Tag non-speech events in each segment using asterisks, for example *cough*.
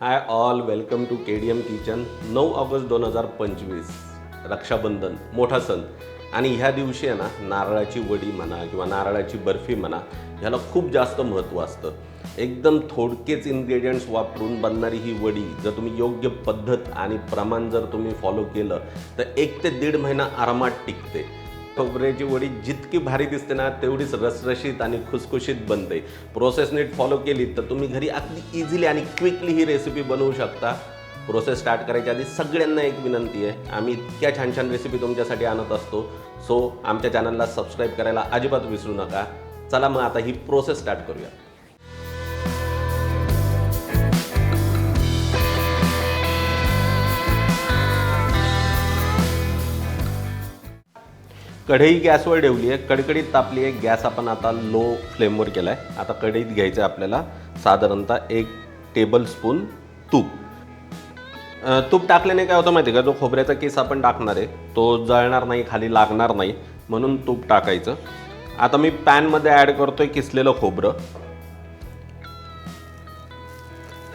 Hi all welcome to K D M kitchen नऊ August दोन हजार पंचवीस. रक्षाबंधन मोठा सण. आणि ह्या दिवशी आहे ना नारळाची वडी म्हणा किंवा नारळाची बर्फी म्हणा ह्याला खूप जास्त महत्त्व असतं. एकदम थोडकेच इन्ग्रेडियंट्स वापरून बनणारी ही वडी जर तुम्ही योग्य पद्धत आणि प्रमाण जर तुम्ही फॉलो केलं तर एक ते दीड महिना आरामात टिकते. खोबऱ्याची वडी जितकी भारी दिसते ना तेवढीच रसरशीत आणि खुसखुशीत बनते. प्रोसेस नीट फॉलो केली तर तुम्ही घरी अगदी इझिली आणि क्विकली ही रेसिपी बनवू शकता. प्रोसेस स्टार्ट करायच्या आधी सगळ्यांना एक विनंती आहे. आम्ही इतक्या छान छान रेसिपी तुमच्यासाठी आणत असतो. सो आमच्या चॅनलला सबस्क्राईब करायला अजिबात विसरू नका. चला मग आता ही प्रोसेस स्टार्ट करूया. कढई गॅसवर ठेवली आहे कडकडीत तापली आहे. गॅस आपण आता लो फ्लेमवर केला आहे आता कढईत घ्यायचं आहे आपल्याला साधारणतः एक टेबल स्पून तूप तूप टाकल्याने काय होतं माहिती आहे का? जो खोबऱ्याचा केस आपण टाकणार आहे तो जळणार नाही खाली लागणार नाही. म्हणून तूप टाकायचं. आता मी पॅनमध्ये ॲड करतोय किसलेलं खोबरं.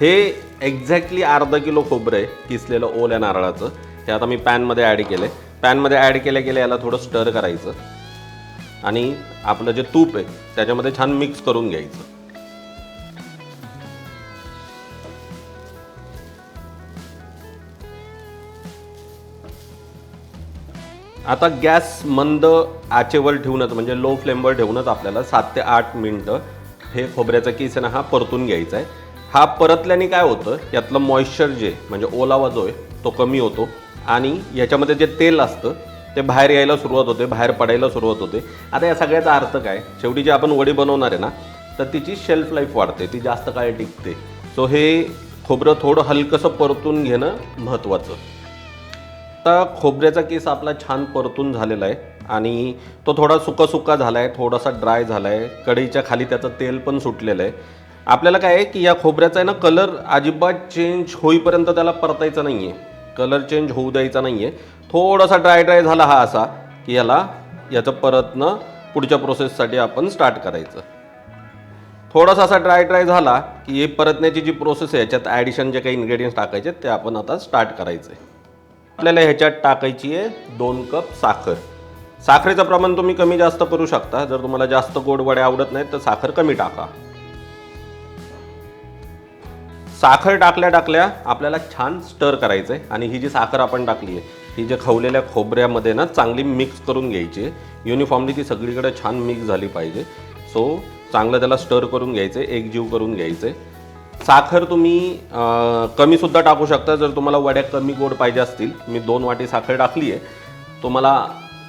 हे एक्झॅक्टली अर्धा किलो खोबरं आहे किसलेलं ओल्या नारळाचं. हे आता मी पॅनमध्ये ॲड केलं आहे पॅनमध्ये ॲड केल्या गेल्या याला थोडं स्टर करायचं. आणि आपलं जे तूप आहे त्याच्यामध्ये छान मिक्स करून घ्यायचं. आता गॅस मंद आचेवर ठेवूनच म्हणजे लो फ्लेमवर ठेवूनच आपल्याला सात ते आठ मिनटं हे खोबऱ्याचा किसन आहे ना हा परतून घ्यायचा आहे. हा परतल्याने काय होतं यातलं मॉइश्चर जे म्हणजे ओलावा जो आहे तो कमी होतो. आणि याच्यामध्ये जे तेल असतं ते बाहेर यायला सुरुवात होते बाहेर पडायला सुरुवात होते. आता या सगळ्याचा अर्थ काय? शेवटी जे आपण वडी बनवणार आहे ना तर तिची शेल्फ लाईफ वाढते ती जास्त काळ टिकते. सो हे खोबरं थोडं हलकंसं परतून घेणं महत्त्वाचं आता खोबऱ्याचा केस आपला छान परतून झालेला आहे आणि तो थोडा सुका सुका झाला आहे थोडासा ड्राय झाला आहे कढईच्या खाली त्याचं तेल पण सुटलेलं आहे. आपल्याला काय आहे की या खोबऱ्याचा आहे ना कलर अजिबात चेंज होईपर्यंत त्याला परतायचा नाही आहे कलर चेंज होऊ द्यायचा नाही आहे थोडासा ड्राय ड्राय झाला हा असा की याला याचं परतनं पुढच्या प्रोसेससाठी आपण स्टार्ट करायचं. थोडासा असा ड्राय ड्राय झाला की हे परतण्याची जी प्रोसेस आहे याच्यात ॲडिशन जे काही इन्ग्रेडियंट्स टाकायचे ते आपण आता स्टार्ट करायचे आपल्याला ह्याच्यात टाकायची आहे दोन कप साखर. साखरेचं प्रमाण तुम्ही कमी जास्त करू शकता. जर तुम्हाला जास्त गोड वडे आवडत नाहीत तर साखर कमी टाका. साखर टाकल्या टाकल्या आपल्याला छान स्टर करायचं आहे आणि ही जी साखर आपण टाकली आहे ही जे खवलेल्या खोबऱ्यामध्ये ना चांगली मिक्स करून घ्यायची. आहे युनिफॉर्मली ती सगळीकडे छान मिक्स झाली पाहिजे. सो चांगलं त्याला स्टर करून घ्यायचं आहे एकजीव करून घ्यायचं आहे साखर तुम्ही कमीसुद्धा टाकू शकता. जर तुम्हाला वड्या कमी गोड पाहिजे असतील मी दोन वाटी साखर टाकली आहे तुम्हाला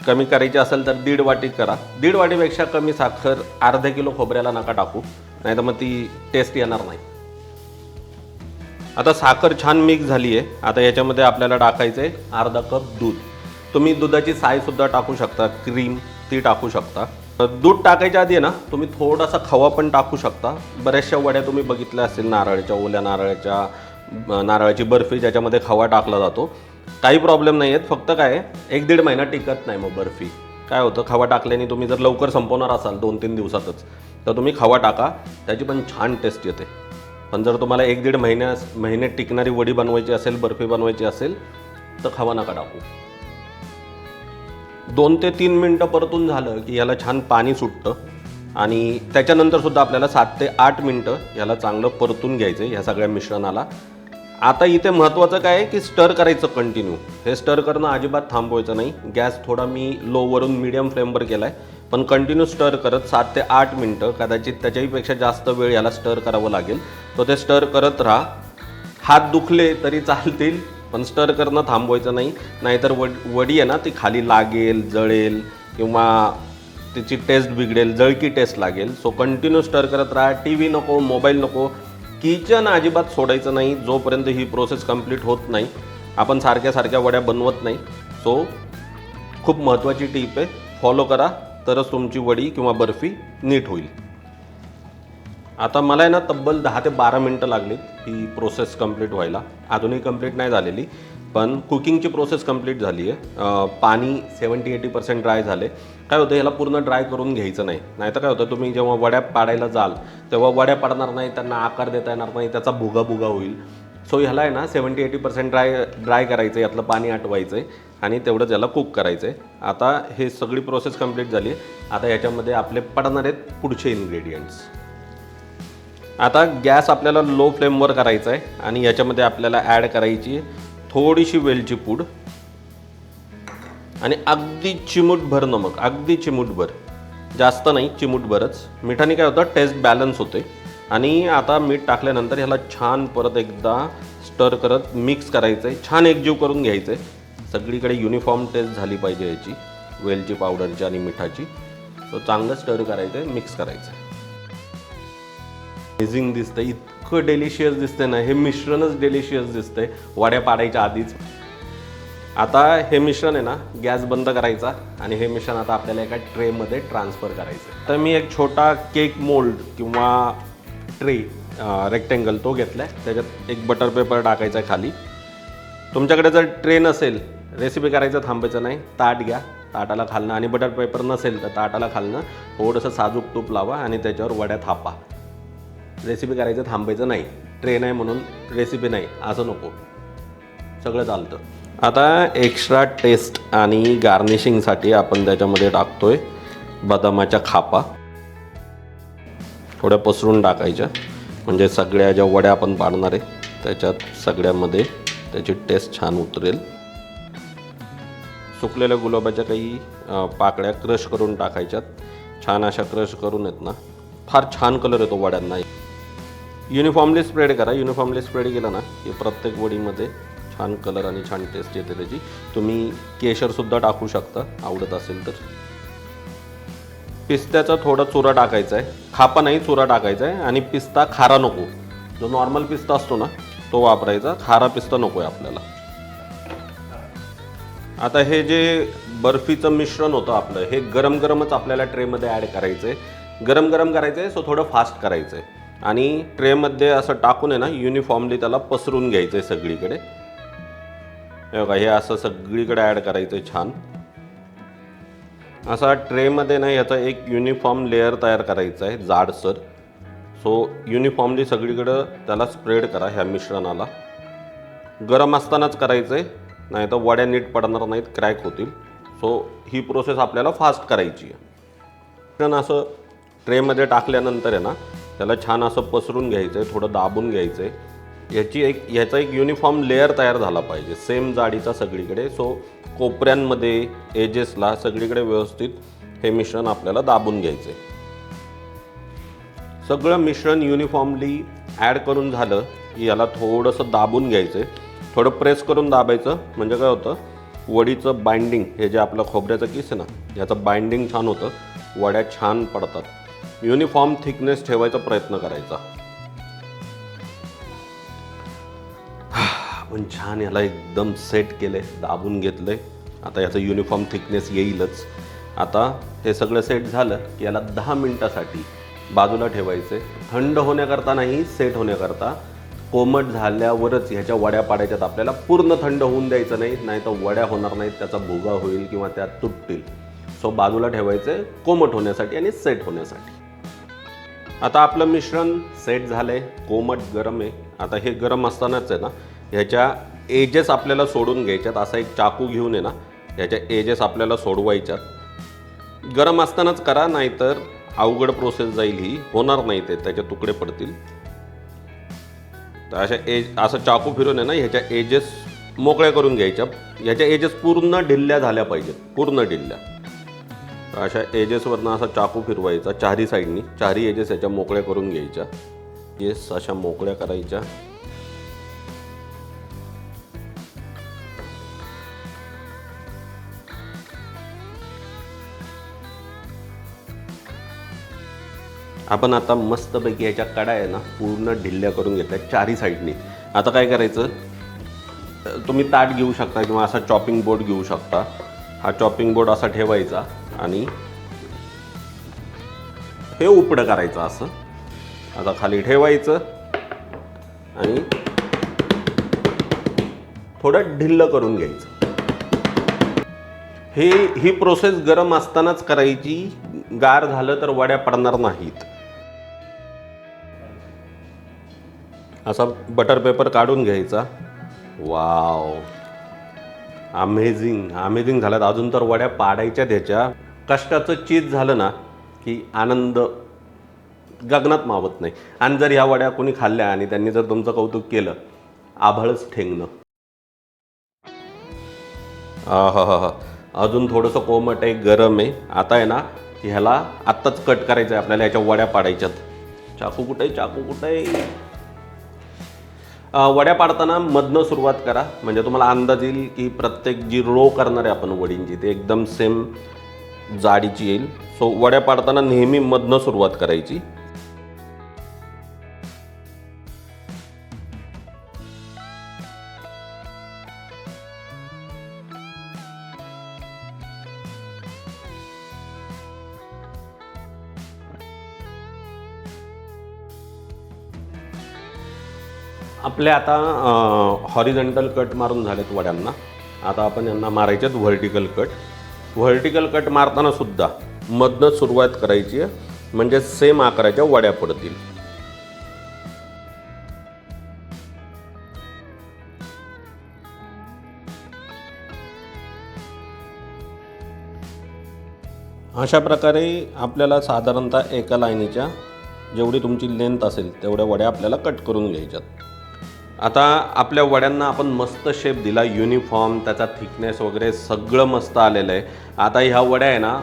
कमी करायची असेल तर दीड वाटी करा. दीड वाटीपेक्षा कमी साखर अर्धा किलो खोबऱ्याला नका टाकू. नाही तर मग ती टेस्ट येणार नाही. आता साखर छान मिक्स झाली आहे आता याच्यामध्ये आपल्याला टाकायचं आहे अर्धा कप दूध. तुम्ही दुधाची सायसुद्धा टाकू शकता क्रीम ती टाकू शकता. दूध टाकायच्या आधी आहे ना तुम्ही थोडासा खवा पण टाकू शकता. बऱ्याचशा वड्या तुम्ही बघितल्या असतील नारळाच्या ओल्या नारळाच्या नारळाची बर्फी ज्याच्यामध्ये खवा टाकला जातो. काही प्रॉब्लेम नाही आहेत फक्त काय एक दीड महिना टिकत नाही मग बर्फी. काय होतं खवा टाकल्याने तुम्ही जर लवकर संपवणार असाल दोन तीन दिवसातच तर तुम्ही खवा टाका त्याची पण छान टेस्ट येते. पण जर तुम्हाला एक दीड महिन्या महिने टिकणारी वडी बनवायची असेल बर्फी बनवायची असेल तर खवा नका टाकू दोन ते तीन मिनटं परतून झालं की याला छान पाणी सुटतं आणि त्याच्यानंतर सुद्धा आपल्याला सात ते आठ मिनटं ह्याला चांगलं परतून घ्यायचं ह्या सगळ्या मिश्रणाला. आता इथे महत्त्वाचं काय आहे की स्टर करायचं कंटिन्यू हे स्टर करणं अजिबात थांबवायचं नाही. गॅस थोडा मी लोवरून मीडियम फ्लेमवर केला आहे पण कंटिन्यू स्टर करत सात ते आठ मिनटं कदाचित त्याच्याहीपेक्षा जास्त वेळ याला स्टर करावं लागेल. तो ते स्टर करत राहा. हात दुखले तरी चालतील पण स्टर करणं थांबवायचं नाही. नाहीतर वड वडी आहे ना ती खाली लागेल जळेल किंवा तिची टेस्ट बिघडेल जळकी टेस्ट लागेल. सो कंटिन्यू स्टर करत राहा. टी व्ही नको मोबाईल नको. किचन अजिबात सोडायचं नाही. जोपर्यंत ही प्रोसेस कंप्लीट होत नाही आपण सारख्या सारख्या वड्या बनवत नाही. सो खूप महत्त्वाची टीप आहे. फॉलो करा. तरच तुमची वडी किंवा बर्फी नीट होईल. आता मला आहे ना तब्बल दहा ते बारा मिनटं लागलीत ही प्रोसेस कंप्लीट व्हायला. अजूनही कंप्लीट नाही झालेली पण कुकिंगची प्रोसेस कंप्लीट झाली आहे पाणी सेवन्टी एटी पर्सेंट ड्राय झाले. काय होतं ह्याला पूर्ण ड्राय करून घ्यायचं नाही. नाहीतर काय होतं तुम्ही जेव्हा वड्या पाडायला जाल तेव्हा वड्या पाडणार नाही त्यांना आकार देता येणार नाही त्याचा भुगा भुगा होईल. सो ह्याला आहे ना seventy eighty percent dry dry करायचं आहे यातलं पाणी आटवायचं आहे आणि तेवढं त्याला कुक करायचं आहे आता हे सगळी प्रोसेस कंप्लीट झाली. आता याच्यामध्ये आपले पडणार आहेत पुढचे इन्ग्रेडियंट्स आता गॅस आपल्याला लो फ्लेमवर करायचा आहे आणि याच्यामध्ये आपल्याला ॲड करायची थोडीशी वेलची पूड आणि अगदी चिमूटभर नमक अगदी चिमूटभर. जास्त नाही चिमूटभरच. मिठाने काय होतं टेस्ट बॅलन्स होते. आणि आता मीठ टाकल्यानंतर ह्याला छान परत एकदा स्टर करत मिक्स करायचं आहे छान एकजीव करून घ्यायचं आहे सगळीकडे युनिफॉर्म टेस्ट झाली पाहिजे याची. वेलची पावडरची आणि मिठाची. तो चांगलं स्टर करायचं आहे मिक्स करायचं आहे अमेझिंग दिसतं इतकं डेलिशियस दिसतंय ना हे मिश्रणच डेलिशियस दिसतंय वड्या पाडायच्या आधीच. आता हे मिश्रण आहे ना गॅस बंद करायचा आणि हे मिश्रण आता आपल्याला एका ट्रेमध्ये ट्रान्सफर करायचं तर मी एक छोटा केक मोल्ड किंवा ट्रे रेक्टेंगल तो घेतला आहे त्याच्यात एक बटर पेपर टाकायचा आहे खाली. तुमच्याकडे जर ट्रे नसेल रेसिपी करायचं थांबायचं नाही. ताट घ्या. ताटाला खालणं आणि बटर पेपर नसेल तर ताटाला खालणं थोडंसं साजूक तूप लावा आणि त्याच्यावर वड्या थापा. रेसिपी करायचं थांबायचं नाही. ट्रेन आहे म्हणून रेसिपी नाही. असं नको. सगळं चालतं. आता एक्स्ट्रा टेस्ट आणि गार्निशिंगसाठी आपण त्याच्यामध्ये टाकतो आहे बदामाच्या खापा. थोड्या पसरून टाकायच्या. म्हणजे सगळ्या ज्या वड्या आपण पाडणार आहे त्याच्यात सगळ्यामध्ये त्याची टेस्ट छान उतरेल. सुकलेल्या गुलाबाच्या काही पाकळ्या क्रश करून टाकायच्यात. छान अशा क्रश करून येत ना फार छान कलर येतो वड्यांना. युनिफॉर्मली स्प्रेड करा. युनिफॉर्मली स्प्रेड केला ना की प्रत्येक वडीमध्ये छान कलर आणि छान टेस्ट येते त्याची. तुम्ही केशरसुद्धा टाकू शकता आवडत असेल तर. पिस्त्याचा थोडा चुरा टाकायचा आहे. खापा नाही चुरा टाकायचा आहे. आणि पिस्ता खारा नको. जो नॉर्मल पिस्ता असतो ना तो वापरायचा. खारा पिस्ता नको आहे आपल्याला. आता हे जे बर्फीचं मिश्रण होतं आपलं हे गरम गरमच आपल्याला ट्रेमध्ये ॲड करायचं आहे गरम गरम करायचं आहे सो थोडं फास्ट करायचं आहे आणि ट्रेमध्ये असं टाकून आहे ना युनिफॉर्मली त्याला पसरून घ्यायचं आहे सगळीकडे. हे बघा हे असं सगळीकडे ॲड करायचं आहे छान. असा ट्रेमध्ये ना याचा एक युनिफॉर्म लेअर तयार करायचा आहे जाडसर. सो युनिफॉर्मली सगळीकडं त्याला स्प्रेड करा ह्या मिश्रणाला. गरम असतानाच करायचं आहे नाही तर वड्या नीट पडणार नाहीत क्रॅक होतील. सो ही प्रोसेस आपल्याला फास्ट करायची आहे. पण असं ट्रेमध्ये टाकल्यानंतर आहे ना त्याला छान असं पसरून घ्यायचं आहे थोडं दाबून घ्यायचं आहे ह्याची एक ह्याचा एक युनिफॉर्म लेअर तयार झाला पाहिजे सेम जाडीचा सगळीकडे. सो कोपऱ्यांमध्ये एजेसला सगळीकडे व्यवस्थित हे मिश्रण आपल्याला दाबून घ्यायचं आहे सगळं मिश्रण युनिफॉर्मली ॲड करून झालं की याला थोडंसं दाबून घ्यायचं आहे थोडं प्रेस करून दाबायचं. म्हणजे काय होतं वडीचं बाइंडिंग हे जे आपलं खोबऱ्याचं किस आहे ना ह्याचं बाइंडिंग छान होतं. वड्या छान पडतात. युनिफॉर्म थिकनेस ठेवायचा प्रयत्न करायचा. *sighs* आपण छान याला एकदम सेट केले दाबून घेतले आता याचं युनिफॉर्म थिकनेस येईलच. आता हे सगळं सेट झालं की याला दहा मिनटासाठी बाजूला ठेवायचे थंड होण्याकरता नाही सेट होण्याकरता कोमट झाल्यावरच ह्याच्या वड्या पाडायच्यात आपल्याला पूर्ण थंड होऊन द्यायचं नाही नाही तर वड्या होणार नाहीत त्याचा भुगा होईल किंवा त्या तुटतील. सो बाजूला ठेवायचं आहे कोमट होण्यासाठी आणि सेट होण्यासाठी. आता आपलं मिश्रण सेट झालं आहे कोमट गरम आहे. आता हे गरम असतानाच आहे ना ह्याच्या एजेस आपल्याला सोडून घ्यायच्यात. असा एक चाकू घेऊन आहे ना ह्याच्या एजेस आपल्याला सोडवायच्यात. गरम असतानाच करा नाहीतर अवघड प्रोसेस जाईल ही. होणार नाही ते त्याचे तुकडे पडतील. तर अशा एज असं चाकू फिरून आहे ना ह्याच्या एजेस मोकळ्या करून घ्यायच्या. ह्याच्या एजेस पूर्ण ढिल्ल्या झाल्या पाहिजेत. पूर्ण ढिल्ल्या तर अशा एजेसवरनं असा चाकू फिरवायचा चारी साईडनी चारी एजेस ह्याच्या मोकळ्या करून घ्यायच्या. एजेस अशा मोकळ्या करायच्या. आपण आता मस्तपैकी याच्या कडा आहे ना पूर्ण ढिल्ल्या करून घेतल्या चारी साईडनी. आता काय करायचं? तुम्ही ताट घेऊ शकता किंवा असा चॉपिंग बोर्ड घेऊ शकता. हा चॉपिंग बोर्ड असा ठेवायचा आणि हे उपडं करायचं असं. आता खाली ठेवायचं आणि थोडं ढिल्लं करून घ्यायचं. हे ही प्रोसेस गरम असतानाच करायची. गार झालं तर वड्या पडणार नाहीत. असा बटर पेपर काढून घ्यायचा. वाव अमेझिंग अमेझिंग झाल्यात. अजून तर वड्या पाडायच्या त्याच्या. कष्टाचं चीज झालं ना की आनंद गगनात मावत नाही. आणि जर ह्या वड्या कोणी खाल्ल्या आणि त्यांनी जर तुमचं कौतुक केलं आभाळच ठेंगणं. हा अजून थोडंसं कोमट आहे गरम आहे. आता आहे ना ह्याला आत्ताच कट करायचं आहे आपल्याला ह्याच्या वड्या पाडायच्यात. चाकू कुठे चाकू कुठे आहे? वड्या पाडताना मधनं सुरुवात करा. म्हणजे तुम्हाला अंदाज येईल की प्रत्येक जी रो करणार आहे आपण वडींची ते एकदम सेम जाडीची येईल. सो वड्या पाडताना नेहमी मधनं सुरुवात करायची. आपले आता हॉरिझेंटल कट मारून झालेत वड्यांना. आता आपण यांना मारायच्यात व्हर्टिकल कट व्हर्टिकल कट मारताना सुद्धा मधनं सुरुवात करायची आहे. म्हणजे सेम आकाराच्या वड्या पडतील. अशा प्रकारे आपल्याला साधारणतः एका लाईनीच्या जेवढी तुमची लेंथ असेल तेवढ्या वड्या आपल्याला कट करून घ्यायच्यात. आता आपल्या वड्यांना आपण मस्त शेप दिला युनिफॉर्म त्याचा थिकनेस वगैरे सगळं मस्त आलेलं आहे. आता ह्या वड्या आहे ना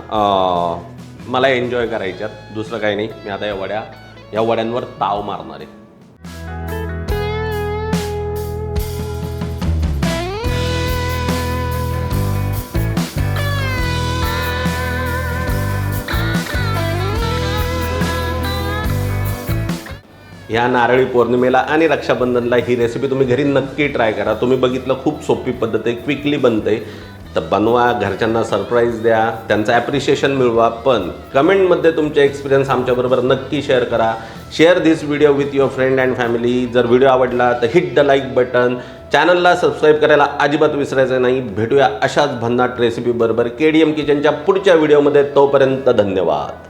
मला एन्जॉय करायच्यात. दुसरं काही नाही. मी आता या वड्या या वड्यांवर ताव मारणार आहे. ह्या नारळी पौर्णिमेला आणि रक्षाबंधनला ही रेसिपी तुम्ही घरी नक्की ट्राय करा. तुम्ही बघितलं खूप सोपी पद्धत आहे क्विकली बनते तर बनवा घरच्यांना सरप्राईज द्या त्यांचं ॲप्रिशिएशन मिळवा. पण कमेंटमध्ये तुमचे एक्सपिरियन्स आमच्याबरोबर नक्की शेअर करा. Share this video with your friend and family जर व्हिडिओ आवडला तर हिट द लाईक बटन चॅनलला सबस्क्राईब करायला अजिबात विसरायचं नाही. भेटूया अशाच भन्नाट रेसिपी बरोबर के डी एम किचनच्या पुढच्या व्हिडिओमध्ये तोपर्यंत धन्यवाद.